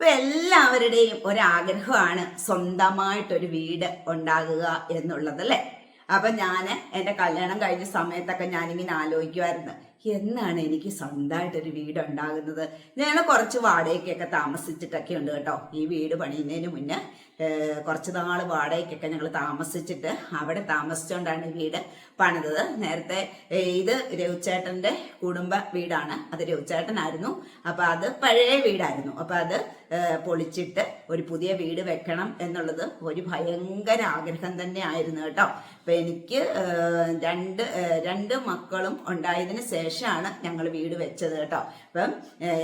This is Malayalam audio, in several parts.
ഇപ്പൊ എല്ലാവരുടെയും ഒരാഗ്രഹമാണ് സ്വന്തമായിട്ടൊരു വീട് ഉണ്ടാകുക എന്നുള്ളത് അല്ലേ? അപ്പൊ ഞാൻ എന്റെ കല്യാണം കഴിഞ്ഞ സമയത്തൊക്കെ ഞാനിങ്ങനെ ആലോചിക്കുമായിരുന്നു എന്നാണ് എനിക്ക് സ്വന്തമായിട്ടൊരു വീട് ഉണ്ടാകുന്നത്? ഞാൻ കുറച്ച് വാടകയ്ക്കൊക്കെ താമസിച്ചിട്ടൊക്കെ ഉണ്ട് കേട്ടോ. ഈ വീട് പണിയുന്നതിന് മുന്നേ കുറച്ച് നാൾ വാടകയ്ക്കൊക്കെ ഞങ്ങൾ താമസിച്ചിട്ട് അവിടെ താമസിച്ചുകൊണ്ടാണ് വീട് പണിതത്. നേരത്തെ ഇത് രവിച്ചേട്ടന്റെ കുടുംബ വീടാണ്. അത് രവിച്ചേട്ടനായിരുന്നു. അപ്പോൾ അത് പഴയ വീടായിരുന്നു. അപ്പോൾ അത് പൊളിച്ചിട്ട് ഒരു പുതിയ വീട് വെക്കണം എന്നുള്ളത് ഒരു ഭയങ്കര ആഗ്രഹം തന്നെ ആയിരുന്നു കേട്ടോ. അപ്പം എനിക്ക് രണ്ട് രണ്ട് മക്കളും ഉണ്ടായതിന് ശേഷമാണ് ഞങ്ങൾ വീട് വെച്ചത് കേട്ടോ. അപ്പം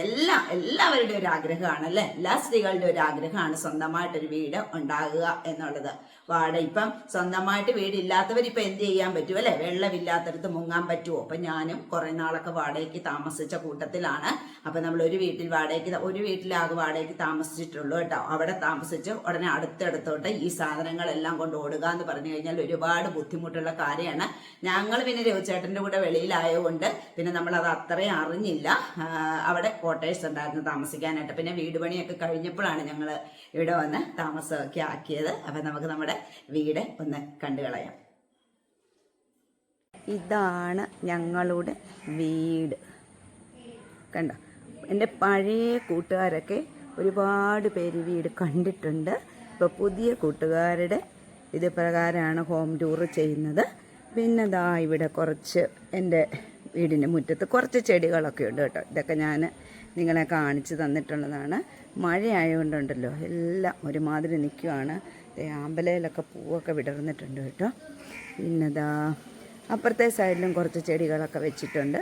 എല്ലാ എല്ലാവരുടെയും ഒരു ആഗ്രഹമാണ് അല്ലേ? എല്ലാ സ്ത്രീകളുടെ ഒരു ആഗ്രഹമാണ് സ്വന്തമായിട്ടൊരു വീട് ഉണ്ടാകുക എന്നുള്ളത്. വാട. ഇപ്പം സ്വന്തമായിട്ട് വീടില്ലാത്തവർ ഇപ്പം എന്ത് ചെയ്യാൻ പറ്റുമോ അല്ലേ? വെള്ളമില്ലാത്തടത്ത് മുങ്ങാൻ പറ്റുമോ അപ്പം ഞാനും കുറേ നാളൊക്കെ വാടകയ്ക്ക് താമസിച്ച കൂട്ടത്തിലാണ്. അപ്പം നമ്മൾ ഒരു വീട്ടിൽ വാടകയ്ക്ക് ഒരു വീട്ടിലാകെ വാടകയ്ക്ക് താമസിച്ചിട്ടുള്ളൂ കേട്ടോ. അവിടെ താമസിച്ച് ഉടനെ അടുത്തടുത്തോട്ട് ഈ സാധനങ്ങളെല്ലാം കൊണ്ട് ഓടുക എന്ന് പറഞ്ഞു കഴിഞ്ഞാൽ ഒരുപാട് ബുദ്ധിമുട്ടുള്ള കാര്യമാണ്. ഞങ്ങൾ പിന്നെ രവിചേട്ടന്റെ കൂടെ വെളിയിലായതുകൊണ്ട് പിന്നെ നമ്മളത് അത്രയും അറിഞ്ഞില്ല. അവിടെ ക്വാർട്ടേഴ്സ് ഉണ്ടായിരുന്നു താമസിക്കാനായിട്ട്. പിന്നെ വീട് പണിയൊക്കെ കഴിഞ്ഞപ്പോഴാണ് ഞങ്ങൾ ഇവിടെ വന്ന് താമസമൊക്കെ ആക്കിയത്. അപ്പം നമുക്ക് നമ്മുടെ വീട് ഒന്ന് കണ്ടു കളയാം. ഇതാണ് ഞങ്ങളുടെ വീട്. കണ്ട? എന്റെ പഴയ കൂട്ടുകാരൊക്കെ ഒരുപാട് പേര് വീട് കണ്ടിട്ടുണ്ട്. ഇപ്പോൾ പുതിയ കൂട്ടുകാരുടെ ഇത് പ്രകാരമാണ് ഹോം ടൂർ ചെയ്യുന്നത്. പിന്നെ ദാ ഇവിടെ കുറച്ച് എന്റെ വീടിന്റെ മുറ്റത്ത് കുറച്ച് ചെടികളൊക്കെ ഉണ്ട് കേട്ടോ. ഇതൊക്കെ ഞാൻ നിങ്ങളെ കാണിച്ച് തന്നിട്ടുള്ളതാണ്. മഴയായതുകൊണ്ടുണ്ടല്ലോ എല്ലാം ഒരുമാതിരി നിൽക്കുവാണ് ആമ്പലയിലൊക്കെ പൂവൊക്കെ വിടർന്നിട്ടുണ്ട് കേട്ടോ. പിന്നെതാ അപ്പുറത്തെ സൈഡിലും കുറച്ച് ചെടികളൊക്കെ വെച്ചിട്ടുണ്ട്.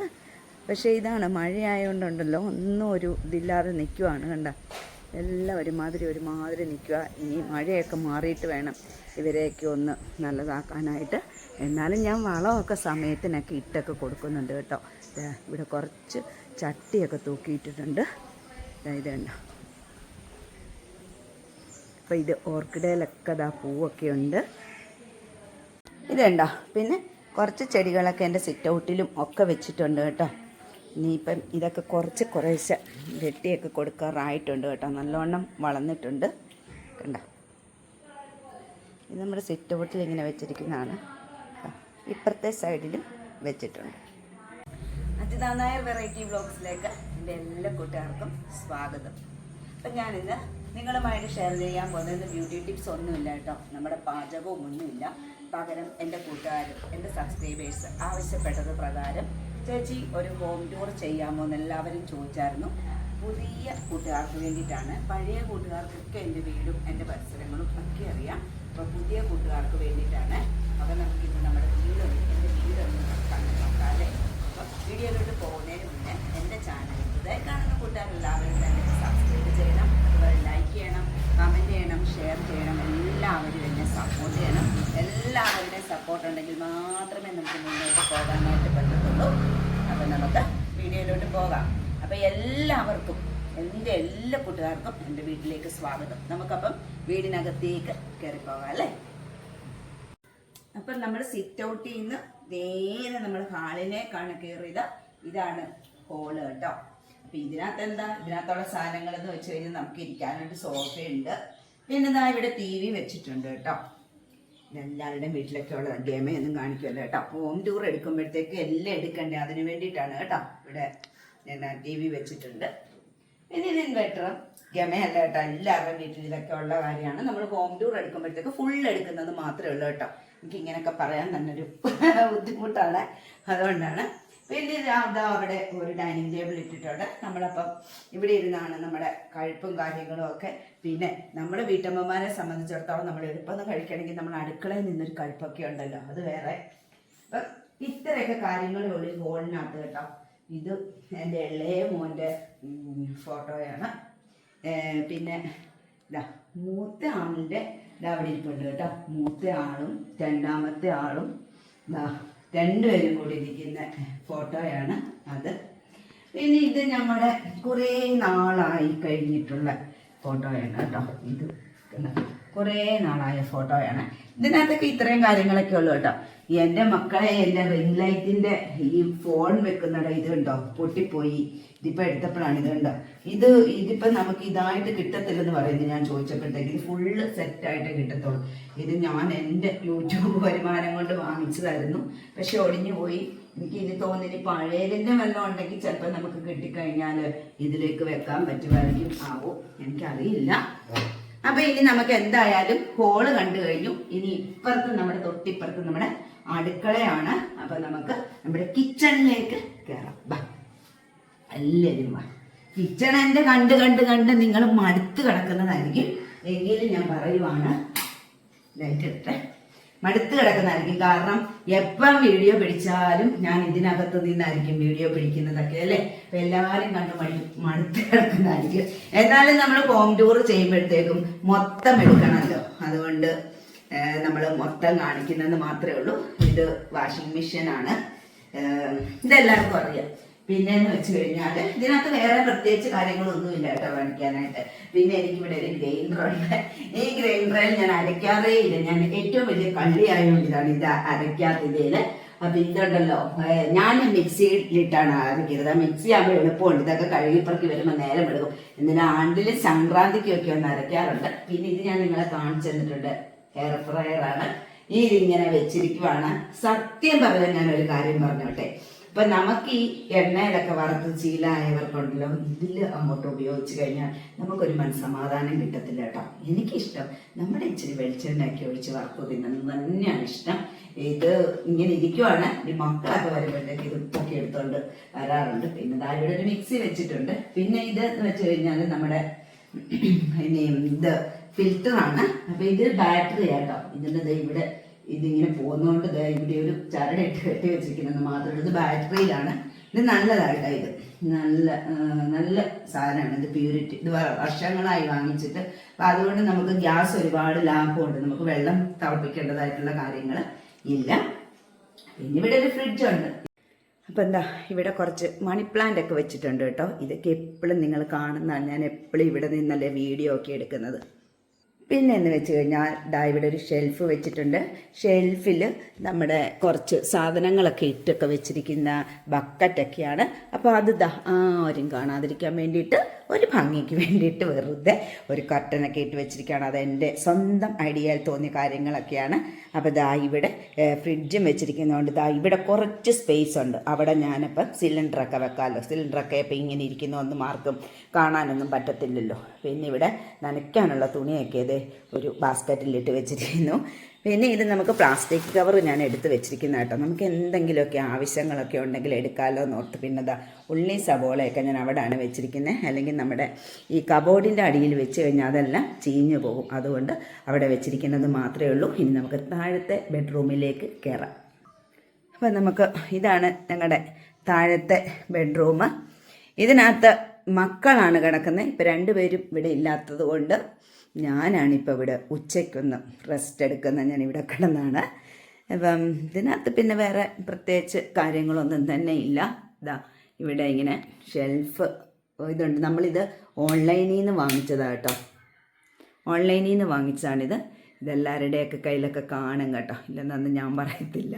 പക്ഷേ ഇതാണ് മഴയായതുകൊണ്ടുണ്ടല്ലോ ഒന്നും ഒരു ഇതില്ലാതെ നിൽക്കുവാണ് കണ്ട. എല്ലാം ഒരുമാതിരി ഒരുമാതിരി നിൽക്കുക ഇനി മഴയൊക്കെ മാറിയിട്ട് വേണം ഇവരെയൊക്കെ ഒന്ന് നല്ലതാക്കാനായിട്ട്. എന്നാലും ഞാൻ വളമൊക്കെ സമയത്തിനൊക്കെ ഇട്ടൊക്കെ കൊടുക്കുന്നുണ്ട് കേട്ടോ. ഇവിടെ കുറച്ച് ചട്ടിയൊക്കെ തൂക്കിയിട്ടിട്ടുണ്ട്. ഇതുണ്ടോ ഇത് കണ്ടോ അപ്പോൾ ഇത് ഓർക്കിഡയിലൊക്കെ ദാ പൂവൊക്കെ ഉണ്ട്. ഇതുണ്ടോ പിന്നെ കുറച്ച് ചെടികളൊക്കെ എന്റെ സിറ്റ് ഔട്ടിലും ഒക്കെ വെച്ചിട്ടുണ്ട് കേട്ടോ. ഇനിയിപ്പം ഇതൊക്കെ കുറച്ച് കുറേശ്ശെ വെട്ടിയൊക്കെ കൊടുക്കാറായിട്ടുണ്ട് കേട്ടോ. നല്ലോണം വളർന്നിട്ടുണ്ട്. കണ്ടോ? ഇത് നമ്മുടെ സിറ്റ് ഔട്ടിൽ ഇങ്ങനെ വെച്ചിരിക്കുന്നതാണ്. ഇപ്പുറത്തെ സൈഡിലും വെച്ചിട്ടുണ്ട്. അതിനായ വെറൈറ്റി ബ്ലോഗ്സിലേക്ക് എന്റെ എല്ലാ കൂട്ടുകാർക്കും സ്വാഗതം. അപ്പം ഞാനിന്ന് നിങ്ങളുമായിട്ട് ഷെയർ ചെയ്യാൻ പോകുന്നത് ബ്യൂട്ടി ടിപ്സ് ഒന്നുമില്ല കേട്ടോ. നമ്മുടെ പാചകവും ഒന്നുമില്ല. പകരം എന്റെ കൂട്ടുകാരും എന്റെ സബ്സ്ക്രൈബേഴ്സ് ആവശ്യപ്പെട്ടത് പ്രകാരം ചേച്ചി ഒരു ഹോം ടൂർ ചെയ്യാമോ എന്ന് എല്ലാവരും ചോദിച്ചായിരുന്നു. പുതിയ കൂട്ടുകാർക്ക് വേണ്ടിയിട്ടാണ്. പഴയ കൂട്ടുകാർക്കൊക്കെ എന്റെ വീടും എന്റെ പരിസരങ്ങളും ഒക്കെ അറിയാം. അപ്പോൾ പുതിയ കൂട്ടുകാർക്ക് വേണ്ടിയിട്ടാണ്. അപ്പോൾ നമുക്കിത് നമ്മുടെ വീടൊന്ന് എന്റെ വീടൊന്ന് കണ്ടു നോക്കാം അല്ലേ? അപ്പം വീഡിയോയിലോട്ട് പോകുന്നതിന് മുന്നേ എന്റെ ചാനൽ പുതിയ കാണുന്ന കൂട്ടുകാരെല്ലാവരും തന്നെ സബ്സ്ക്രൈബ് ചെയ്യണം. ലൈക്ക് ചെയ്യണം കമന്റ് ചെയ്യണം ഷെയർ ചെയ്യണം എല്ലാവരും എന്നെ സപ്പോർട്ട് ചെയ്യണം. എല്ലാവരുടെയും സപ്പോർട്ട് ഉണ്ടെങ്കിൽ മാത്രമേ നമുക്ക് മുന്നോട്ട് പോകാനായിട്ട് പറ്റത്തുള്ളൂ. അപ്പം നമുക്ക് വീഡിയോയിലോട്ട് പോകാം. അപ്പം എല്ലാവർക്കും എന്റെ എല്ലാ കൂട്ടുകാർക്കും എന്റെ വീട്ടിലേക്ക് സ്വാഗതം. നമുക്കപ്പം വീടിനകത്തേക്ക് കയറി പോകാം അല്ലേ? അപ്പം നമ്മൾ സിറ്റ് ഔട്ടിൽ നിന്ന് നേരെ നമ്മൾ ഹാളിലേക്കാണ് കയറിയത്. ഇതാണ് ഹോൾ കേട്ടോ. അപ്പം ഇതിനകത്ത് എന്താ? ഇതിനകത്തുള്ള സാധനങ്ങൾ എന്ന് വെച്ച് കഴിഞ്ഞാൽ നമുക്ക് ഇരിക്കാനായിട്ട് സോഫയുണ്ട് പിന്നെ ഇതാ ഇവിടെ ടി വി വെച്ചിട്ടുണ്ട് കേട്ടോ. എല്ലാവരുടെയും വീട്ടിലൊക്കെ ഉള്ള ഗെയിമൊന്നും കാണിക്കുമല്ലോ കേട്ടോ. ഹോം ടൂർ എടുക്കുമ്പോഴത്തേക്ക് എല്ലാം എടുക്കണ്ടേ? അതിന് വേണ്ടിയിട്ടാണ് കേട്ടോ ഇവിടെ ഞാൻ ടി വി വെച്ചിട്ടുണ്ട്. പിന്നെ ഇത് ഇൻവെർട്ടറും ഗമയല്ല കേട്ടോ. എല്ലാവരുടെയും വീട്ടിലൊക്കെ ഉള്ള കാര്യമാണ്. നമ്മൾ ഹോം ടൂർ എടുക്കുമ്പോഴത്തേക്ക് ഫുൾ എടുക്കുന്നത് മാത്രമേ ഉള്ളൂ കേട്ടോ. എനിക്ക് ഇങ്ങനെയൊക്കെ പറയാൻ തന്നെ ഒരു ബുദ്ധിമുട്ടാണ്. അതുകൊണ്ടാണ് പിന്നെ ഇത് അവിടെ ഒരു ഡൈനിങ് ടേബിൾ ഇട്ടിട്ടുണ്ട്. നമ്മളപ്പം ഇവിടെ ഇരുന്നാണ് നമ്മുടെ കഴിപ്പും കാര്യങ്ങളും ഒക്കെ. പിന്നെ നമ്മുടെ വീട്ടമ്മമാരെ സംബന്ധിച്ചിടത്തോളം നമ്മൾ എളുപ്പം കഴിക്കണമെങ്കിൽ നമ്മൾ അടുക്കളയിൽ നിന്നൊരു കഴിപ്പൊക്കെ ഉണ്ടല്ലോ അത് വേറെ. അപ്പം ഇത്രയൊക്കെ കാര്യങ്ങളേ ഉള്ളൂ ഈ കേട്ടോ. ഇത് എന്റെ ഇളയ മോന്റെ ഫോട്ടോയാണ്. പിന്നെ ഇതാ മൂത്ത ആളിന്റെ ഇതാ അവിടെ ഇരിപ്പുണ്ട് കേട്ടോ. മൂത്ത ആളും രണ്ടാമത്തെ ആളും ഇതാ രണ്ടുപേരും കൂടി ഇരിക്കുന്ന ഫോട്ടോയാണ് അത് പിന്നെ ഇത് നമ്മുടെ കുറേ നാളായി കഴിഞ്ഞിട്ടുള്ള ഫോട്ടോയാണ് കേട്ടോ ഇത്? കുറേ നാളായ ഫോട്ടോയാണ് ഇതിനകത്തൊക്കെ ഇത്രയും കാര്യങ്ങളൊക്കെ ഉള്ളു കേട്ടോ. എന്റെ മക്കളെ എന്റെ റിംഗ് ലൈറ്റിന്റെ ഈ ഫോൺ വെക്കുന്നിട ഇത് കണ്ടോ? പൊട്ടിപ്പോയി. ഇതിപ്പോൾ എടുത്തപ്പോഴാണ് ഇത് കണ്ടോ? ഇത് ഇതിപ്പോൾ നമുക്ക് ഇതായിട്ട് കിട്ടത്തില്ലെന്ന് പറയുന്നത് ഞാൻ ചോദിച്ചപ്പോഴത്തേക്ക് ഇത് ഫുള്ള് സെറ്റായിട്ട് കിട്ടത്തുള്ളൂ. ഇത് ഞാൻ എന്റെ യൂട്യൂബ് വരുമാനം കൊണ്ട് വാങ്ങിച്ചതായിരുന്നു. പക്ഷെ ഒടിഞ്ഞു പോയി. എനിക്ക് ഇനി തോന്നി പഴയതിന്റെ വല്ലതും ഉണ്ടെങ്കിൽ ചിലപ്പോൾ നമുക്ക് കിട്ടിക്കഴിഞ്ഞാൽ ഇതിലേക്ക് വെക്കാൻ പറ്റുമായിരിക്കും. ആവോ എനിക്കറിയില്ല. അപ്പൊ ഇനി നമുക്ക് എന്തായാലും ഹോൾ കണ്ടു കഴിഞ്ഞു. ഇനി ഇപ്പുറത്ത് നമ്മുടെ തൊട്ടിപ്പുറത്ത് നമ്മുടെ അടുക്കളയാണ്. അപ്പൊ നമുക്ക് നമ്മുടെ കിച്ചണിലേക്ക് കയറാം ബാ. എല്ലാവരും വാ. കിച്ചൺ എന്റെ കണ്ട് കണ്ട് കണ്ട് നിങ്ങൾ മടുത്ത് കിടക്കുന്നതായിരിക്കും. എങ്കിലും ഞാൻ പറയുവാണ്. ലൈറ്റ് എടുത്തേ മടുത്ത് കിടക്കുന്നതായിരിക്കും. കാരണം എപ്പം വീഡിയോ പിടിച്ചാലും ഞാൻ ഇതിനകത്ത് നിന്നായിരിക്കും വീഡിയോ പിടിക്കുന്നതൊക്കെ അല്ലേ? അപ്പൊ എല്ലാവരും കണ്ട് മടി മടുത്ത് കിടക്കുന്നതായിരിക്കും. എന്നാലും നമ്മൾ ഹോം ടൂർ ചെയ്യുമ്പോഴത്തേക്കും മൊത്തം എടുക്കണമല്ലോ. അതുകൊണ്ട് നമ്മൾ മൊത്തം കാണിക്കുന്നത് മാത്രമേ ഉള്ളൂ. ഇത് വാഷിംഗ് മെഷീനാണ് ഇതെല്ലാവർക്കും അറിയാം. പിന്നെ എന്ന് വെച്ച് കഴിഞ്ഞാൽ ഇതിനകത്ത് വേറെ പ്രത്യേകിച്ച് കാര്യങ്ങളൊന്നുമില്ല കേട്ടോ കാണിക്കാനായിട്ട്. പിന്നെ എനിക്കിവിടെ ഒരു ഗ്രൈൻഡറുണ്ട് ഈ ഗ്രൈൻഡറിൽ ഞാൻ അരയ്ക്കാറേ ഇല്ല. ഞാൻ ഏറ്റവും വലിയ കള്ളിയായതുകൊണ്ട് ഇതാണ് ഇത് അരയ്ക്കാത്തതിൽ അപ്പൊ ഇതുണ്ടല്ലോ ഞാൻ മിക്സിയിലിട്ടാണ് അരയ്ക്കരുത്. മിക്സി ആകുമ്പോൾ എളുപ്പമുണ്ട്. ഇതൊക്കെ കഴുകിപ്പറക്കി വരുമ്പോൾ നേരം എടുക്കും. എന്തിനാ ആണ്ടിൽ സംക്രാന്തിക്കൊക്കെ ഒന്ന് അരയ്ക്കാറുണ്ട്. പിന്നെ ഇത് ഞാൻ നിങ്ങളെ കാണിച്ചു തന്നിട്ടുണ്ട്. എയർ ഫ്രയറാണ് ഈ ഇതിങ്ങനെ വെച്ചിരിക്കുവാണ്. സത്യം പറഞ്ഞാൽ ഞാൻ ഒരു കാര്യം പറഞ്ഞോട്ടെ. അപ്പൊ നമുക്ക് ഈ എണ്ണയിലൊക്കെ വറുത്ത് ശീലമായവർക്കുണ്ടല്ലോ ഇതിൽ അങ്ങോട്ട് ഉപയോഗിച്ച് കഴിഞ്ഞാൽ നമുക്കൊരു മനസ്സമാധാനം കിട്ടത്തില്ല കേട്ടോ. എനിക്കിഷ്ടം. നമ്മുടെ ഇച്ചിരി വെളിച്ചെണ്ണയൊക്കെ ഒഴിച്ച് വറുത്ത് തിന്നുന്നത് തന്നെയാണ് ഇഷ്ടം. ഇത് ഇങ്ങനെ ഇരിക്കുവാണ്. ഈ മക്കളൊക്കെ വരുമ്പോഴത്തേക്ക് ഇത് പൊക്കി എടുത്തോണ്ട് വരാറുണ്ട്. പിന്നെ താഴെ ഒരു മിക്സി വെച്ചിട്ടുണ്ട്. പിന്നെ ഇത് എന്ന് വെച്ച് കഴിഞ്ഞാൽ നമ്മുടെ ഇനി ഇത് ഫിൽറ്ററാണ് അപ്പൊ ഇത് ബാറ്ററി ആട്ടോ ഇതിന്റെ ഇവിടെ ഇതിങ്ങനെ പോകുന്നതുകൊണ്ട് ഇവിടെ ഒരു ചരടിട്ട് കെട്ടി വെച്ചിരിക്കുന്നത് മാത്രമേ ഇത് ബാറ്ററിയിലാണ്. ഇത് നല്ലതായിട്ടാണ് ഇത്. നല്ല നല്ല സാധനമാണ്. ഇത് പ്യൂരിറ്റി. ഇത് വർഷങ്ങളായി വാങ്ങിച്ചിട്ട്. അപ്പം അതുകൊണ്ട് നമുക്ക് ഗ്യാസ് ഒരുപാട് ലാഭമുണ്ട്. നമുക്ക് വെള്ളം തിളപ്പിക്കേണ്ടതായിട്ടുള്ള കാര്യങ്ങൾ ഇല്ല. പിന്നെ ഇവിടെ ഒരു ഫ്രിഡ്ജുണ്ട്. അപ്പം എന്താ ഇവിടെ കുറച്ച് മണി പ്ലാന്റ് ഒക്കെ വെച്ചിട്ടുണ്ട് കേട്ടോ. ഇതൊക്കെ എപ്പോഴും നിങ്ങൾ കാണുന്നതാണ്. ഞാൻ എപ്പോഴും ഇവിടെ നിന്നല്ലേ വീഡിയോ ഒക്കെ എടുക്കുന്നത്. പിന്നെ എന്ന് വെച്ച് കഴിഞ്ഞാൽ ദാ ഇവിടെ ഒരു ഷെൽഫ് വെച്ചിട്ടുണ്ട്. ഷെൽഫിൽ നമ്മുടെ കുറച്ച് സാധനങ്ങളൊക്കെ ഇട്ടൊക്കെ വെച്ചിരിക്കുന്ന ബക്കറ്റൊക്കെയാണ് അപ്പോൾ അത് ദാ ആരും കാണാതിരിക്കാൻ വേണ്ടിയിട്ട് ഒരു ഭംഗിക്ക് വേണ്ടിയിട്ട് വെറുതെ ഒരു കർട്ടനൊക്കെ ഇട്ട് വെച്ചിരിക്കുകയാണ്. അത് എന്റെ സ്വന്തം ഐഡിയയിൽ തോന്നിയ കാര്യങ്ങളൊക്കെയാണ്. അപ്പോൾ ദാ ഇവിടെ ഫ്രിഡ്ജും വെച്ചിരിക്കുന്നതുകൊണ്ട് ദാ ഇവിടെ കുറച്ച് സ്പേസ് ഉണ്ട്. അവിടെ ഞാനിപ്പം സിലിണ്ടറൊക്കെ വെക്കാമല്ലോ സിലിണ്ടറൊക്കെ ഇപ്പം ഇങ്ങനെ ഇരിക്കുന്ന ഒന്നും ആർക്കും കാണാനൊന്നും പറ്റത്തില്ലല്ലോ. പിന്നെ ഇവിടെ നനയ്ക്കാനുള്ള തുണിയൊക്കെ ഇത് ഒരു ബാസ്ക്കറ്റിലിട്ട് വെച്ചിരിക്കുന്നു. പിന്നെ ഇത് നമുക്ക് പ്ലാസ്റ്റിക് കവർ ഞാൻ എടുത്ത് വെച്ചിരിക്കുന്ന കേട്ടോ. നമുക്ക് എന്തെങ്കിലുമൊക്കെ ആവശ്യങ്ങളൊക്കെ ഉണ്ടെങ്കിൽ എടുക്കാമല്ലോ എന്ന് ഓർത്ത് പിന്നെ ദാ ഉള്ളി സബോളയൊക്കെ ഞാൻ അവിടെയാണ് വെച്ചിരിക്കുന്നത് അല്ലെങ്കിൽ നമ്മുടെ ഈ കബോർഡിന്റെ അടിയിൽ വെച്ച് കഴിഞ്ഞാൽ അതെല്ലാം ചീഞ്ഞു പോകും. അതുകൊണ്ട് അവിടെ വെച്ചിരിക്കുന്നത് മാത്രമേ ഉള്ളൂ. ഇനി നമുക്ക് താഴത്തെ ബെഡ്റൂമിലേക്ക് കയറാം. അപ്പം നമുക്ക് ഇതാണ് ഞങ്ങളുടെ താഴത്തെ ബെഡ്റൂം. ഇതിനകത്ത് മക്കളാണ് കിടക്കുന്നത് ഇപ്പം രണ്ടുപേരും ഇവിടെ ഇല്ലാത്തത് കൊണ്ട് ഞാനാണിപ്പോൾ ഇവിടെ ഉച്ചയ്ക്കൊന്ന് റെസ്റ്റ് എടുക്കുന്ന ഞാൻ ഇവിടെ കിടന്നാണ്. അപ്പം ഇതിനകത്ത് പിന്നെ വേറെ പ്രത്യേകിച്ച് കാര്യങ്ങളൊന്നും തന്നെ ഇല്ല. ഇതാ ഇവിടെ ഇങ്ങനെ ഷെൽഫ് ഇതുണ്ട്. നമ്മളിത് ഓൺലൈനിൽ നിന്ന് വാങ്ങിച്ചതാണ് കേട്ടോ. ഓൺലൈനിൽ നിന്ന് വാങ്ങിച്ചതാണിത്. ഇതെല്ലാവരുടെയൊക്കെ കയ്യിലൊക്കെ കാണും കേട്ടോ. ഇല്ലെന്നൊന്നും ഞാൻ പറയത്തില്ല.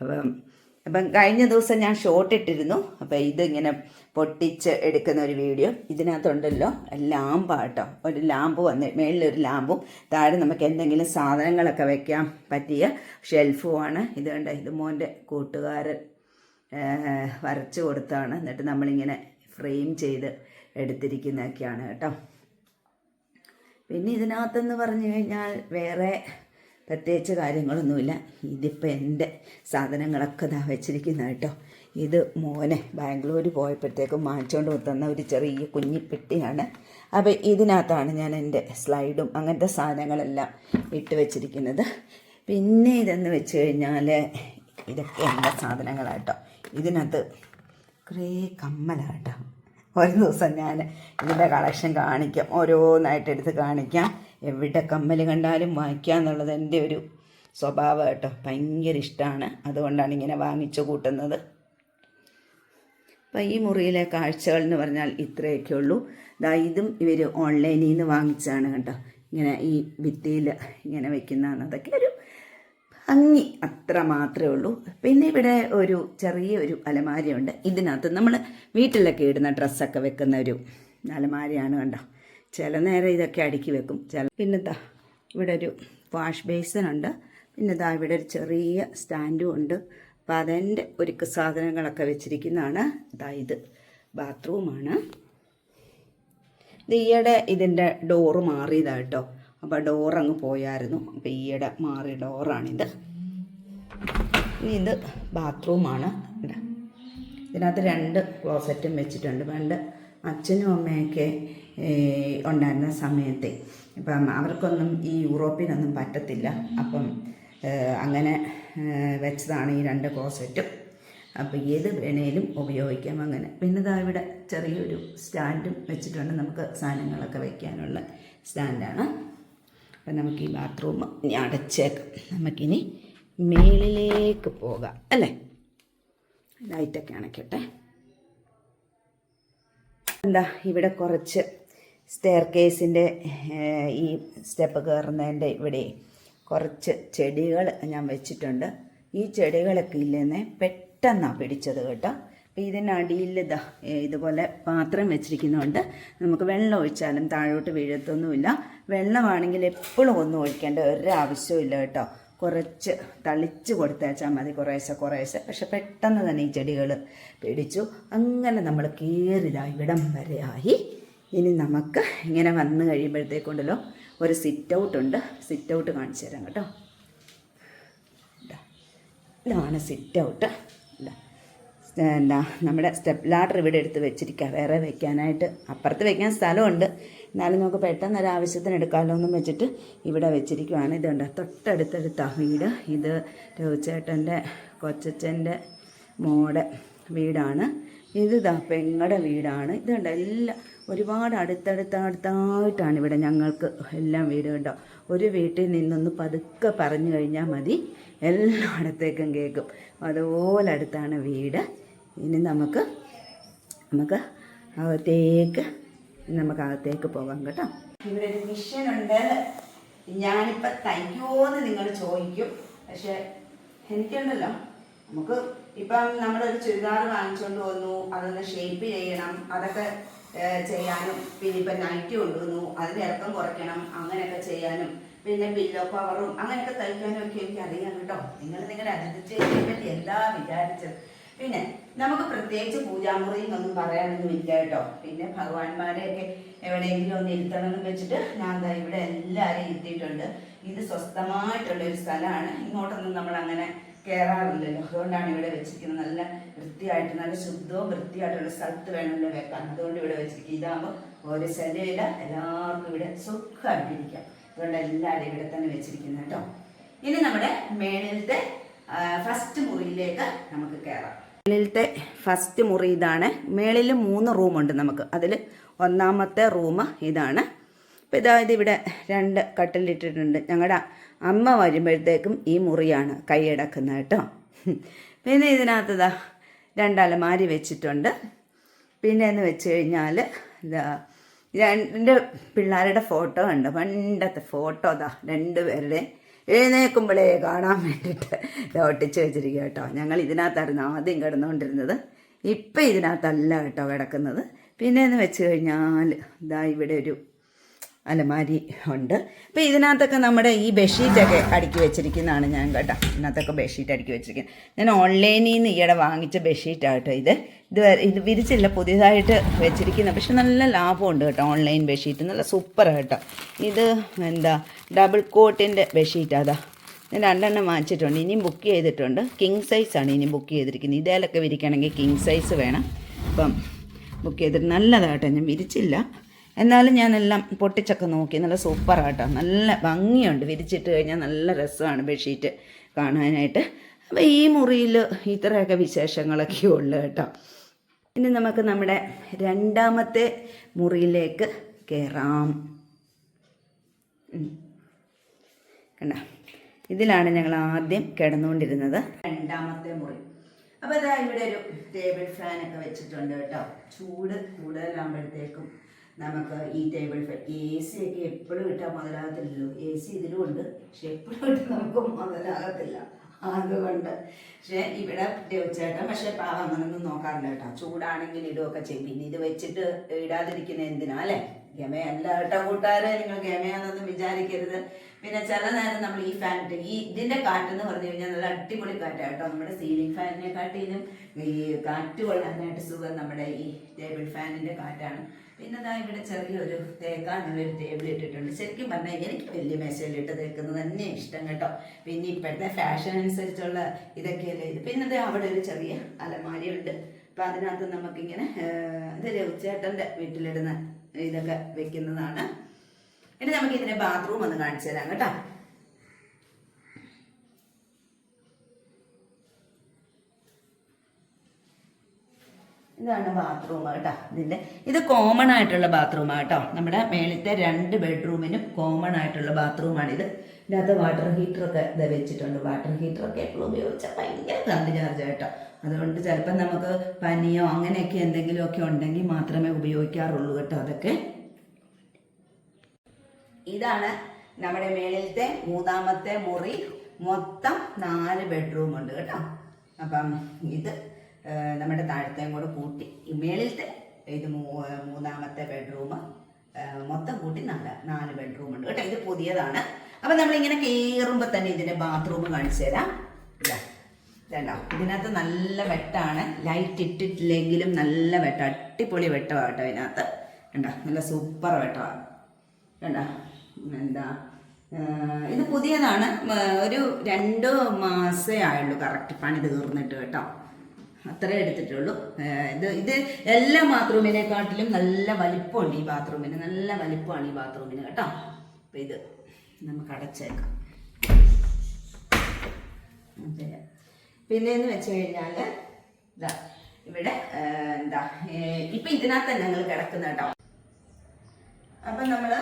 അപ്പം അപ്പം കഴിഞ്ഞ ദിവസം ഞാൻ ഷോർട്ട് ഇട്ടിരുന്നു. അപ്പം ഇതിങ്ങനെ പൊട്ടിച്ച് എടുക്കുന്ന ഒരു വീഡിയോ ഇതിനകത്തുണ്ടല്ലോ ലാമ്പാട്ടോ ഒരു ലാമ്പ് വന്ന് മേളിലൊരു ലാമ്പും താഴെ നമുക്ക് എന്തെങ്കിലും സാധനങ്ങളൊക്കെ വെക്കാൻ പറ്റിയ ഷെൽഫുമാണ് ഇത് കണ്ട? ഇത് മോന്റെ കൂട്ടുകാരൻ വരച്ചു കൊടുത്താണ് എന്നിട്ട് നമ്മളിങ്ങനെ ഫ്രെയിം ചെയ്ത് എടുത്തിരിക്കുന്നതൊക്കെയാണ് കേട്ടോ. പിന്നെ ഇതിനകത്തെന്ന് പറഞ്ഞു കഴിഞ്ഞാൽ വേറെ പ്രത്യേകിച്ച് കാര്യങ്ങളൊന്നുമില്ല. ഇതിപ്പോൾ എന്റെ സാധനങ്ങളൊക്കെ ഇതാ വെച്ചിരിക്കുന്ന കേട്ടോ. ഇത് മോനെ ബാംഗ്ലൂർ പോയപ്പോഴത്തേക്കും വാങ്ങിച്ചുകൊണ്ട് തന്ന ഒരു ചെറിയ കുഞ്ഞിപ്പെട്ടിയാണ് അപ്പോൾ ഇതിനകത്താണ് ഞാൻ എന്റെ സ്ലൈഡും അങ്ങനത്തെ സാധനങ്ങളെല്ലാം ഇട്ട് വെച്ചിരിക്കുന്നത്. പിന്നെ ഇതെന്ന് വെച്ച് കഴിഞ്ഞാൽ ഇതൊക്കെ എന്റെ സാധനങ്ങളാട്ടോ ഇതിനകത്ത് കുറേ കമ്മലാട്ടോ ഒരു ദിവസം ഞാൻ ഇതിന്റെ കളക്ഷൻ കാണിക്കാം. ഓരോന്നായിട്ട് എടുത്ത് കാണിക്കാം. എവിടെ കമ്മൽ കണ്ടാലും വാങ്ങിക്കുക എന്നുള്ളത് എന്റെ ഒരു സ്വഭാവം കേട്ടോ. ഭയങ്കര ഇഷ്ടമാണ് അതുകൊണ്ടാണ് ഇങ്ങനെ വാങ്ങിച്ചു കൂട്ടുന്നത്. അപ്പം ഈ മുറിയിലെ കാഴ്ചകൾ എന്ന് പറഞ്ഞാൽ ഇത്രയൊക്കെ ഉള്ളൂ. ഇതാ ഇതും ഇവർ ഓൺലൈനിൽ നിന്ന് വാങ്ങിച്ചതാണ് കേട്ടോ. ഇങ്ങനെ ഈ ഭിത്തിയിൽ ഇങ്ങനെ വെക്കുന്നതാണ്. അതൊക്കെ ഒരു ഭംഗി അത്ര മാത്രമേ ഉള്ളൂ. പിന്നെ ഇവിടെ ഒരു ചെറിയ ഒരു അലമാരയുണ്ട്. ഇതിനകത്ത് നമ്മൾ വീട്ടിലൊക്കെ ഇടുന്ന ഡ്രസ്സൊക്കെ വെക്കുന്ന ഒരു അലമാരയാണ് കണ്ടോ. ചില നേരം ഇതൊക്കെ അടുക്കി വെക്കും. ചില പിന്നെന്താ ഇവിടെ ഒരു വാഷ് ബേസിനുണ്ട് പിന്നെ ദാ ഇവിടെ ഒരു ചെറിയ സ്റ്റാൻഡും ഉണ്ട്. അപ്പം അതെന്റെ ഒരുക്ക് സാധനങ്ങളൊക്കെ വെച്ചിരിക്കുന്നതാണ്. ദാ ഇത് ബാത്റൂമാണ്. ഈയിടെ ഇതിന്റെ ഡോറ് മാറിയതാണ് കേട്ടോ. അപ്പോൾ ഡോർ അങ്ങ് പോയായിരുന്നു. അപ്പോൾ ഈയിടെ മാറിയ ഡോറാണിത്. ഇനി ഇത് ബാത്റൂമാണ്. ഇതിനകത്ത് രണ്ട് ക്ലോസറ്റും വെച്ചിട്ടുണ്ട്. പണ്ട് അച്ഛനും അമ്മയൊക്കെ ഉണ്ടായിരുന്ന സമയത്തെ. ഇപ്പം അവർക്കൊന്നും ഈ യൂറോപ്പിനൊന്നും പറ്റത്തില്ല. അപ്പം അങ്ങനെ വെച്ചതാണ് ഈ രണ്ട് ക്ലോസറ്റും. അപ്പോൾ ഏത് വേണേലും ഉപയോഗിക്കാം അങ്ങനെ. പിന്നെ ഇതാ ഇവിടെ ചെറിയൊരു സ്റ്റാൻഡും വെച്ചിട്ടുണ്ട്. നമുക്ക് സാധനങ്ങളൊക്കെ വയ്ക്കാനുള്ള സ്റ്റാൻഡാണ്. അപ്പം നമുക്ക് ഈ ബാത്റൂം ഇനി അടച്ചേക്കാം. നമുക്കിനി മേളിലേക്ക് പോകാം. അല്ലേ? ലൈറ്റൊക്കെ അണയ്ക്കട്ടെ എന്താ ഇവിടെ കുറച്ച് സ്റ്റെയർ കേസിന്റെ ഈ സ്റ്റെപ്പ് കയറുന്നതിന്റെ ഇവിടെ കുറച്ച് ചെടികൾ ഞാൻ വെച്ചിട്ടുണ്ട്. ഈ ചെടികളൊക്കെ ഇല്ലെന്ന് പെട്ടെന്നാണ് പിടിച്ചത് കേട്ടോ. അപ്പോൾ ഇതിനടിയിൽ ഇതാ ഇതുപോലെ പാത്രം വെച്ചിരിക്കുന്നതുകൊണ്ട് നമുക്ക് വെള്ളം ഒഴിച്ചാലും താഴോട്ട് വീഴത്തൊന്നുമില്ല. വെള്ളമാണെങ്കിൽ എപ്പോഴും ഒന്നും ഒഴിക്കേണ്ട ഒരാവശ്യമില്ല കേട്ടോ. കുറച്ച് തളിച്ച് കൊടുത്തേച്ചാൽ മതി കുറേശ്ശെ കുറേശ്ശെ. പക്ഷെ പെട്ടെന്ന് തന്നെ ഈ ചെടികൾ പിടിച്ചു. അങ്ങനെ നമ്മൾ കയറിതാ ഇവിടം വരെയായി. ഇനി നമുക്ക് ഇങ്ങനെ വന്നു കഴിയുമ്പോഴത്തേക്കുണ്ടല്ലോ ഒരു സിറ്റ് ഔട്ട് ഉണ്ട്. സിറ്റ് ഔട്ട് കാണിച്ചു തരാം കേട്ടോ. ഇതാ. ഇതാണ് സിറ്റ് ഔട്ട്. എന്താ നമ്മുടെ സ്റ്റെപ്പ് ലാഡർ ഇവിടെ എടുത്ത് വെച്ചിരിക്കുക വേറെ വെക്കാനായിട്ട് അപ്പുറത്ത് വെക്കാൻ സ്ഥലമുണ്ട്. എന്നാലും നമുക്ക് പെട്ടെന്ന് ഒരു ആവശ്യത്തിന് എടുക്കാമല്ലോ എന്നും വെച്ചിട്ട് ഇവിടെ വെച്ചിരിക്കുവാണ്. ഇതുണ്ട്. തൊട്ടടുത്തടുത്ത വീട്. ഇത് രഘുചേട്ടന്റെ കൊച്ചച്ഛന്റെ മോടെ വീടാണ്. ഇത് പെങ്ങളുടെ വീടാണ്? ഇതുണ്ട് എല്ലാം ഒരുപാട് അടുത്തടുത്തടുത്തായിട്ടാണ് ഇവിടെ ഞങ്ങൾക്ക് എല്ലാം വീട് കണ്ടോ? ഒരു വീട്ടിൽ നിന്നൊന്ന് പതുക്കെ പറഞ്ഞു കഴിഞ്ഞാൽ മതി. എല്ലായിടത്തേക്കും കേൾക്കും അതുപോലെ അടുത്താണ് വീട്. ഇനി നമുക്ക് നമുക്ക് അകത്തേക്ക് നമുക്ക് അകത്തേക്ക് പോകാം കേട്ടോ. ഇവിടെ ഒരു മിഷനുണ്ട് ഞാനിപ്പോൾ തയ്ക്കുമോയെന്ന് നിങ്ങൾ ചോദിക്കും. പക്ഷേ എനിക്കുണ്ടല്ലോ. നമുക്ക് ഇപ്പം നമ്മളൊരു ചുരിദാർ വാങ്ങിച്ചുകൊണ്ട് വന്നു അതൊന്ന് ഷേപ്പ് ചെയ്യണം അതൊക്കെ ചെയ്യാനും. പിന്നെ ഇപ്പം നൈറ്റ് കൊണ്ടുവന്നു അതിന്റെ ഇറക്കം കുറയ്ക്കണം അങ്ങനെയൊക്കെ ചെയ്യാനും. പിന്നെ പില്ലോ കവറും അങ്ങനെയൊക്കെ തയ്ക്കാനും ഒക്കെ എനിക്ക് അറിയാം കേട്ടോ. നിങ്ങൾ നിങ്ങളുടെ അതിഥിയെ പറ്റി എന്താ വിചാരിച്ചത്? പിന്നെ നമുക്ക് പ്രത്യേകിച്ച് പൂജാമുറി എന്നൊന്നും പറയാനൊന്നും ഇല്ല കേട്ടോ. പിന്നെ ഭഗവാന്മാരെയൊക്കെ എവിടെയെങ്കിലും ഒന്ന് ഇരുത്തണം എന്ന് വെച്ചിട്ട് ഞാൻ എന്താ ഇവിടെ എല്ലാവരെയും ഇരുത്തിയിട്ടുണ്ട്. ഇത് സ്വസ്ഥമായിട്ടുള്ള ഒരു സ്ഥലമാണ്. ഇങ്ങോട്ടൊന്നും നമ്മൾ അങ്ങനെ കയറാറില്ലല്ലോ അതുകൊണ്ടാണ് ഇവിടെ വെച്ചിരിക്കുന്നത്. നല്ല വൃത്തിയായിട്ട് നല്ല ശുദ്ധവും വൃത്തിയായിട്ടുള്ള സ്ഥലത്ത് വേണമല്ലോ വെക്കാൻ. അതുകൊണ്ട് ഇവിടെ വെച്ചിരിക്കും ഇതാകുമ്പോൾ ഒരു ശല്യമില്ല. എല്ലാവർക്കും ഇവിടെ സുഖമായിട്ടിരിക്കാം. അതുകൊണ്ട് എല്ലാവരും ഇവിടെ തന്നെ വെച്ചിരിക്കുന്നത് കേട്ടോ. ഇനി നമ്മുടെ മേളിലത്തെ ഫസ്റ്റ് മുറിയിലേക്ക് നമുക്ക് കയറാം മേളിലത്തെ ഫസ്റ്റ് മുറി ഇതാണ്. മേളിൽ മൂന്ന് റൂമുണ്ട് നമുക്ക്. അതിൽ ഒന്നാമത്തെ റൂം ഇതാണ്. അപ്പോൾ ഇതായത് ഇവിടെ രണ്ട് കട്ടിലിട്ടിട്ടുണ്ട്. ഞങ്ങളുടെ അമ്മ വരുമ്പോഴത്തേക്കും ഈ മുറിയാണ് കൈയടക്കുന്നത് കേട്ടോ. പിന്നെ ഇതിനകത്ത് ഇതാ രണ്ട് അലമാരി വെച്ചിട്ടുണ്ട്. പിന്നെ എന്ന് വെച്ച് കഴിഞ്ഞാൽ ഇതാ രണ്ട് പിള്ളേരുടെ ഫോട്ടോ ഉണ്ട് പണ്ടത്തെ ഫോട്ടോ ഇതാ രണ്ടുപേരുടെ എഴുന്നേൽക്കുമ്പോഴേ കാണാൻ വേണ്ടിയിട്ട് ഒട്ടിച്ച് വെച്ചിരിക്കുക കേട്ടോ. ഞങ്ങൾ ഇതിനകത്തായിരുന്നു ആദ്യം കിടന്നുകൊണ്ടിരുന്നത്. ഇപ്പം ഇതിനകത്തല്ല കേട്ടോ കിടക്കുന്നത്. പിന്നെ എന്ന് വെച്ച് കഴിഞ്ഞാൽ ഇതാ ഇവിടെ ഒരു അലമാരി ഉണ്ട്. അപ്പോൾ ഇതിനകത്തൊക്കെ നമ്മുടെ ഈ ബെഡ്ഷീറ്റൊക്കെ അടുക്കി വെച്ചിരിക്കുന്നതാണ് ഞാൻ കേട്ടോ. ഇതിനകത്തൊക്കെ ബെഡ്ഷീറ്റ് അടുക്കി വെച്ചിരിക്കുന്നത്. ഞാൻ ഓൺലൈനിൽ നിന്ന് ഈയിടെ വാങ്ങിച്ച ബെഡ്ഷീറ്റാട്ടോ ഇത്. ഇത് ഇത് വിരിച്ചില്ല പുതിയതായിട്ട് വെച്ചിരിക്കുന്നത്. പക്ഷെ നല്ല ലാഭമുണ്ട് കേട്ടോ ഓൺലൈൻ ബെഡ്ഷീറ്റ്. നല്ല സൂപ്പർ കേട്ടോ. ഇത് എന്താ ഡബിൾ കോട്ടിന്റെ ബെഡ്ഷീറ്റ് അതാ. ഞാൻ രണ്ടെണ്ണം വാങ്ങിച്ചിട്ടുണ്ട് ഇനിയും ബുക്ക് ചെയ്തിട്ടുണ്ട്. കിങ് സൈസാണ് ഇനി ബുക്ക് ചെയ്തിരിക്കുന്നത്. ഇതേലൊക്കെ വിരിക്കണമെങ്കിൽ കിങ് സൈസ് വേണം. അപ്പം ബുക്ക് ചെയ്തിട്ട് നല്ലതാട്ടോ ഞാൻ വിരിച്ചില്ല. എന്നാലും ഞാനെല്ലാം പൊട്ടിച്ചൊക്കെ നോക്കി. നല്ല സൂപ്പറാട്ടോ. നല്ല ഭംഗിയുണ്ട്. വിരിച്ചിട്ട് കഴിഞ്ഞാൽ നല്ല രസമാണ് ബെഡ്ഷീറ്റ് കാണാനായിട്ട്. അപ്പോൾ ഈ മുറിയിൽ ഇത്രയൊക്കെ വിശേഷങ്ങളൊക്കെ ഉള്ളു കേട്ടോ. ഇനി നമുക്ക് നമ്മുടെ രണ്ടാമത്തെ മുറിയിലേക്ക് കയറാം കണ്ട. ഇതിലാണ് ഞങ്ങൾ ആദ്യം കിടന്നുകൊണ്ടിരുന്നത്. രണ്ടാമത്തെ മുറി. അപ്പോൾ ഇതാ ഇവിടെ ഒരു ടേബിൾ ഫാനൊക്കെ വെച്ചിട്ടുണ്ട് കേട്ടോ. ചൂട് കൂടുതലാകുമ്പോഴത്തേക്കും നമുക്ക് ഈ ടേബിൾ ഫാൻ എ സി ഒക്കെ എപ്പോഴും ഇട്ടാൽ മുതലാകത്തില്ലല്ലോ. എ സി ഇതിലും ഉണ്ട് പക്ഷെ എപ്പോഴും ഇട്ട് നമുക്ക് മുതലാകത്തില്ല. അതുകൊണ്ട് പക്ഷേ ഇവിടെ ചേട്ടൻ പക്ഷെ പാവം അങ്ങനൊന്നും നോക്കാറില്ല കേട്ടോ. ചൂടാണെങ്കിൽ ഇടുകയൊക്കെ ചെയ്യും. പിന്നെ ഇത് വെച്ചിട്ട് ഇടാതിരിക്കുന്ന എന്തിനാ അല്ലേ? ഗമയല്ല കേട്ടോ കൂട്ടുകാരെ നിങ്ങൾ ഗമയാണെന്നൊന്നും വിചാരിക്കരുത്. പിന്നെ ചില നേരം നമ്മൾ ഈ ഫാൻ ഈ ഇതിന്റെ കാറ്റെന്ന് പറഞ്ഞു കഴിഞ്ഞാൽ നല്ല അടിപൊളി കാറ്റാണ് കേട്ടോ. നമ്മുടെ സീലിംഗ് ഫാനിനെ കാട്ടിലും ഈ കാറ്റ് കൊള്ളാനായിട്ട് സുഖം നമ്മുടെ ഈ ടേബിൾ ഫാനിന്റെ കാറ്റാണ്. പിന്നെ ദാ ഇവിടെ ചെറിയൊരു ഒരു ടേബിൾ ഇട്ടിട്ടുണ്ട്. ശരിക്കും പറഞ്ഞാൽ എനിക്ക് വലിയ മേശയിലിട്ട് തേക്കുന്നത് തന്നെ ഇഷ്ടം കേട്ടോ. പിന്നെ ഇപ്പോഴത്തെ ഫാഷൻ അനുസരിച്ചുള്ള ഇതൊക്കെയല്ലേ ഇത്. പിന്നെ അവിടെ ഒരു ചെറിയ അലമാരി ഉണ്ട് അപ്പൊ അതിനകത്ത് നമുക്കിങ്ങനെ ഇത് രവിച്ചേട്ടന്റെ വീട്ടിലിടുന്ന ഇതൊക്കെ വെക്കുന്നതാണ്. ഇനി നമുക്ക് ഇതിനെ ബാത്റൂം ഒന്ന് കാണിച്ചു തരാം കേട്ടോ. ഇതാണ് ബാത്റൂം കേട്ടോ ഇതിന്റെ ഇത് കോമൺ ആയിട്ടുള്ള ബാത്റൂമാണ് കേട്ടോ നമ്മുടെ മേളത്തെ രണ്ട് ബെഡ്റൂമിനും കോമൺ ആയിട്ടുള്ള ബാത്റൂമാണ് ഇത്. ഇതിനകത്ത് വാട്ടർ ഹീറ്റർ ഒക്കെ ഇത് വെച്ചിട്ടുണ്ട്. വാട്ടർ ഹീറ്റർ ഒക്കെ എപ്പോഴും ഉപയോഗിച്ചാൽ ഭയങ്കര കറണ്ട് ചാർജ് കേട്ടോ അതുകൊണ്ട് ചിലപ്പോൾ നമുക്ക് പനിയോ അങ്ങനെയൊക്കെ എന്തെങ്കിലുമൊക്കെ ഉണ്ടെങ്കിൽ മാത്രമേ ഉപയോഗിക്കാറുള്ളൂ കേട്ടോ അതൊക്കെ. ഇതാണ് നമ്മുടെ മേളിലത്തെ മൂന്നാമത്തെ മുറി. മൊത്തം നാല് ബെഡ്റൂം ഉണ്ട് കേട്ടോ. അപ്പം ഇത് നമ്മുടെ താഴത്തെയും കൂടെ കൂട്ടി. മേളിലത്തെ ഇത് മൂന്നാമത്തെ ബെഡ്റൂം മൊത്തം കൂട്ടി നാല് നാല് ബെഡ്റൂം ഉണ്ട് കേട്ടോ. ഇത് പുതിയതാണ്. അപ്പം നമ്മളിങ്ങനെ കയറുമ്പോൾ തന്നെ ഇതിന്റെ ബാത്റൂം കാണിച്ചു തരാം. ഇതാ ഇതല്ലോ ഇതിനകത്ത് നല്ല വെട്ടാണ്. ലൈറ്റ് ഇട്ടിട്ടില്ലെങ്കിലും നല്ല വെട്ട അടിപൊളി വെട്ടമാണ് കേട്ടോ ഇതിനകത്ത്. കണ്ടോ? നല്ല സൂപ്പർ വെട്ടമാണ് കണ്ടോ? എന്താ? ഇത് പുതിയതാണ്. ഒരു രണ്ട് മാസേ ആയുള്ളൂ. കറക്റ്റ് പണി തീർന്നിട്ട് കേട്ടോ. അത്രേ എടുത്തിട്ടുള്ളൂ. ഇത് ഇത് എല്ലാ ബാത്റൂമിനെക്കാട്ടിലും നല്ല വലിപ്പമുണ്ട് ഈ ബാത്റൂമിന്. നല്ല വലിപ്പമാണ് ഈ ബാത്റൂമിന് കേട്ടോ. അപ്പം ഇത് നമുക്ക് അടച്ചേക്കാം. അതെ. പിന്നെ വെച്ച് കഴിഞ്ഞാൽ ഇതാ ഇവിടെ എന്താ ഇപ്പം ഇതിനകത്ത് തന്നെ ഞങ്ങൾ കിടക്കുന്ന കേട്ടോ. അപ്പൊ നമ്മൾ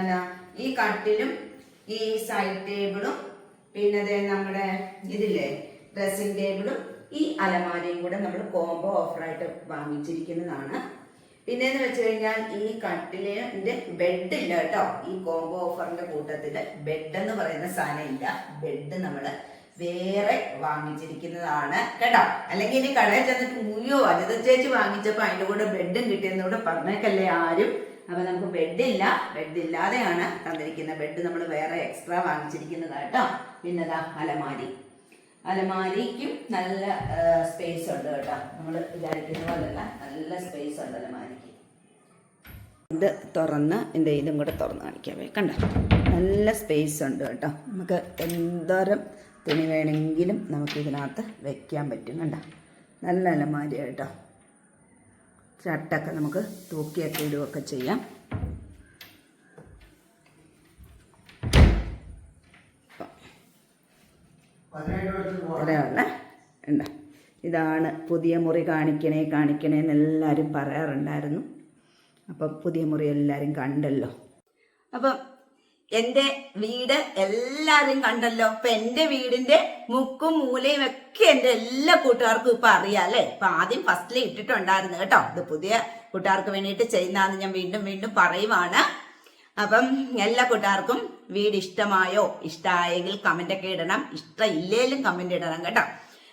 എന്നാ ഈ കട്ടിലും ഈ സൈഡ് ടേബിളും പിന്നെ നമ്മുടെ ഇതില്ലേ ഡ്രസ്സിംഗ് ടേബിളും ഈ അലമാരയും കൂടെ നമ്മൾ കോംബോ ഓഫറായിട്ട് വാങ്ങിച്ചിരിക്കുന്നതാണ്. പിന്നെന്ന് വെച്ച് കഴിഞ്ഞാൽ ഈ കട്ടിലിന്റെ ബെഡ് ഇല്ല കേട്ടോ. ഈ കോംബോ ഓഫറിന്റെ കൂട്ടത്തിൽ ബെഡ് എന്ന് പറയുന്ന സാധനം ഇല്ല. ബെഡ് നമ്മൾ വേറെ വാങ്ങിച്ചിരിക്കുന്നതാണ്. കേട്ടോ? അല്ലെങ്കിൽ ഇനി കടയിൽ ചെന്നിട്ട് മുയ്യോ അനിത ചേച്ചി വാങ്ങിച്ചപ്പോ അതിന്റെ കൂടെ ബെഡും കിട്ടിയെന്ന് കൂടെ പറഞ്ഞേക്കല്ലേ ആരും? അപ്പൊ നമുക്ക് ബെഡ് ഇല്ല. ബെഡ് ഇല്ലാതെയാണ് തന്നിരിക്കുന്നത് ബെഡ് നമ്മൾ വേറെ എക്സ്ട്രാ വാങ്ങിച്ചിരിക്കുന്നതാട്ടോ പിന്നെതാ അലമാരി. അലമാരിക്കും നല്ല സ്പേസ് ഉണ്ട് കേട്ടോ. നമ്മൾ വിചാരിക്കുന്ന പോലെയല്ല നല്ല സ്പേസ് ഉണ്ട് അലമാരിക്ക്. ഇത് തുറന്ന് എന്റെ ഇതും കൂടെ തുറന്ന് കാണിക്കാവേ കണ്ടോ? നല്ല സ്പേസ് ഉണ്ട് കേട്ടോ. നമുക്ക് എന്തോരം തുണി വേണമെങ്കിലും നമുക്ക് ഇതിനകത്ത് വെക്കാൻ പറ്റും. കണ്ടോ? നല്ല അലമാരി കേട്ടോ. ചട്ടൊക്കെ നമുക്ക് തൂക്കിയൊക്കെ ഇടുകയൊക്കെ ചെയ്യാം ഒരാളെ ഉണ്ട് ഇതാണ് പുതിയ മുറി കാണിക്കണേ കാണിക്കണേ എന്ന് എല്ലാവരും പറയാറുണ്ടായിരുന്നു. അപ്പം പുതിയ മുറി എല്ലാവരും കണ്ടല്ലോ. അപ്പം എന്റെ വീട് എല്ലാവരും കണ്ടല്ലോ. അപ്പം എന്റെ വീടിന്റെ മുക്കും മൂലയും ഒക്കെ എന്റെ എല്ലാ കൂട്ടുകാർക്കും ഇപ്പം അറിയാം അല്ലേ? ഇപ്പം ആദ്യം ഫസ്റ്റിൽ ഇട്ടിട്ടുണ്ടായിരുന്നു കേട്ടോ. ഇത് പുതിയ കൂട്ടുകാർക്ക് വേണ്ടിയിട്ട് ചെയ്യുന്നതെന്ന് ഞാൻ വീണ്ടും വീണ്ടും പറയുവാണ്. അപ്പം എല്ലാ കൂട്ടുകാർക്കും വീട് ഇഷ്ടമായോ ഇഷ്ടമായെങ്കിൽ കമന്റ് ഒക്കെ ഇടണം. ഇഷ്ടമില്ലേലും കമന്റ് ഇടണം കേട്ടോ.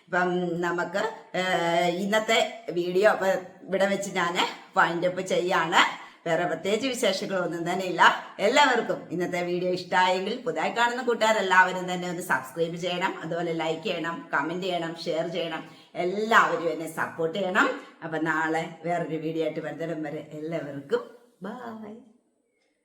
അപ്പം നമുക്ക് ഇന്നത്തെ വീഡിയോ ഇവിടെ വെച്ച് ഞാൻ വൈൻഡ് അപ്പ് ചെയ്യാണ്. വേറെ പ്രത്യേകിച്ച് വിശേഷങ്ങളൊന്നും തന്നെ ഇല്ല. എല്ലാവർക്കും ഇന്നത്തെ വീഡിയോ ഇഷ്ടമായെങ്കിൽ പുതിയ കാണുന്ന കൂട്ടുകാരെല്ലാവരും തന്നെ ഒന്ന് സബ്സ്ക്രൈബ് ചെയ്യണം. അതുപോലെ ലൈക്ക് ചെയ്യണം കമന്റ് ചെയ്യണം ഷെയർ ചെയ്യണം. എല്ലാവരും എന്നെ സപ്പോർട്ട് ചെയ്യണം. അപ്പം നാളെ വേറൊരു വീഡിയോ ആയിട്ട് വരുന്നതും വരെ എല്ലാവർക്കും ബൈ